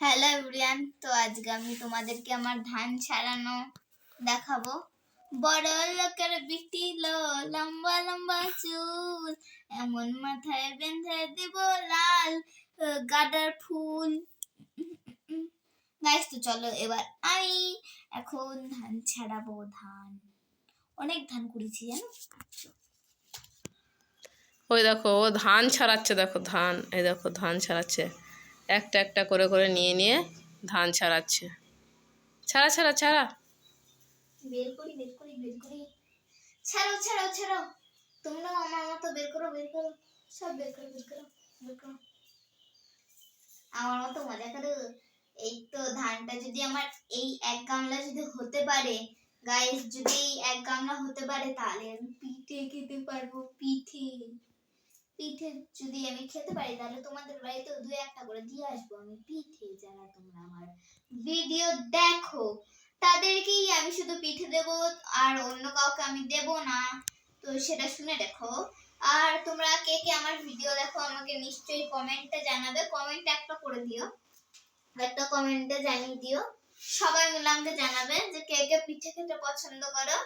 Hello everyone তো আজকে আমি তোমাদেরকে আমার ধান ছাড়ানো দেখাবো। বড় লোকের বিটি লো, লম্বা লম্বা চুল, এমন মাথায় বেঁধে দেব লাল গাডার ফুল। গাইস তো চলো এবার আমি এখন ধান ছাড়াবো, ধান। অনেক ধান করেছি, জানো? ওই দেখো, ও ধান ছাড়াচ্ছে, দেখো ধান, এই দেখো ধান ছাড়াচ্ছে। একটা একটা করে করে নিয়ে নিয়ে ধান ছাড়াচ্ছে। ছাড়া ছাড়া ছাড়া। বের করি বের করি বের করি। ছাড়ো ছাড়ো ছাড়ো। আমার মতো বের করো করো। সব বের করো আমার মতো মজা করো। এই তো ধানটা যদি আমার এই এক গামলা যদি হতে পারে যদি এক গামলা হতে পারে, তাহলে আমি পিঠে খেতে পারব। পিঠে যদি আমি খেতে পারি, তাহলে তোমাদের বাড়িতেও দু একটা করে দিয়ে আসব। আমি পিঠে যারা তোমরা আমার ভিডিও দেখো, তাদেরকেই আমি শুধু পিঠে দেব, আর অন্য কাউকে আমি দেব না। তো সেটা শুনে দেখো। আর তোমরা কে কে আমার ভিডিও দেখো, আমাকে নিশ্চয়ই কমেন্টে জানাবে। কমেন্ট একটা করে দিও। একটা কমেন্টে জানিয়ে দিও। সবাই মিলে আমাকে জানাবে যে কে কে পিঠে খেতে পছন্দ করো।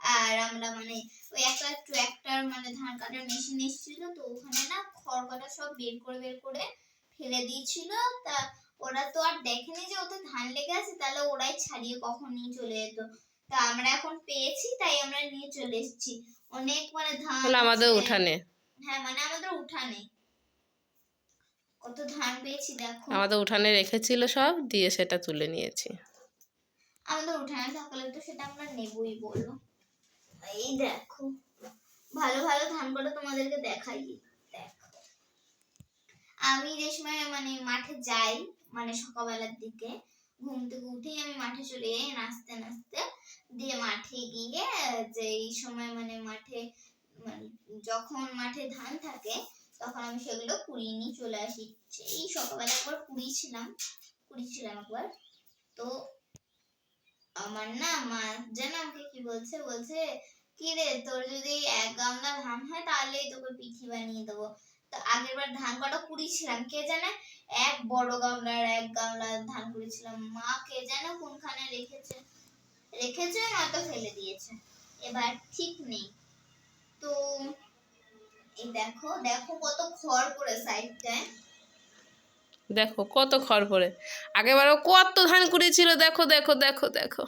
আর আমরা মানে ওই একটা ট্র্যাক্টর মানে ধান কাটার মেশিন এসেছিল, তো ওখানে না খড় কাটা সব বের করে বের করে ফেলে দিয়েছিল। তা ওরা তো আর দেখেনি যে ওতে ধান লেগে আছে তাহলে ওরাই ছাড়িয়ে কখন নিয়ে চলে যেত। তা আমরা এখন পেয়েছি তাই আমরা নিয়ে চলে এসেছি। অনেক মানে ধান আমাদের উঠানে? হ্যাঁ মানে আমাদের উঠানে। কত ধান পেয়েছি দেখো। আমাদের উঠানে রেখেছিল সব দিয়ে সেটা তুলে নিয়েছি। আমাদের উঠানে থাকলে তো সেটা আমরা নেবই বলল এই দেখো ভালো ভালো ধানগুলো তোমাদেরকে দেখাই। দেখো আমি যে সময় মানে মাঠে যাই মানে সকালবেলার দিকে, ঘুম থেকে উঠেই আমি মাঠে চলে যাই, নাচতে নাচতে দিয়ে মাঠে গিয়ে যে এই সময় মানে মাঠে মানে যখন মাঠে ধান থাকে, তখন আমি সেগুলো কুড়িয়ে নিয়ে চলে আসি। এই সকালবেলা একবার কুড়িয়েছিলাম কুড়িয়েছিলাম একবার। তো আমার না মা যেন আমাকে কি বলছে বলছে কি রে তোর যদি এক গামলা ধান হয় তাহলেই তোকে পিঠি বানিয়ে দেবো। আগের বার ধান কটা কুড়িয়েছিলাম, কে জানে? এক বড় গামলার, এক গামলা ধান কুড়িয়েছিলাম। মা কে জানে কোনখানে রেখেছে? রেখেছে নয়তো ফেলে দিয়েছে। এবার ঠিক নেই। তো এই দেখো দেখো কত খড় পড়ে সাইডটায়। দেখো কত খড় পড়ে। আগেবারও কত ধান কুড়িয়েছিল, দেখো দেখো দেখো দেখো।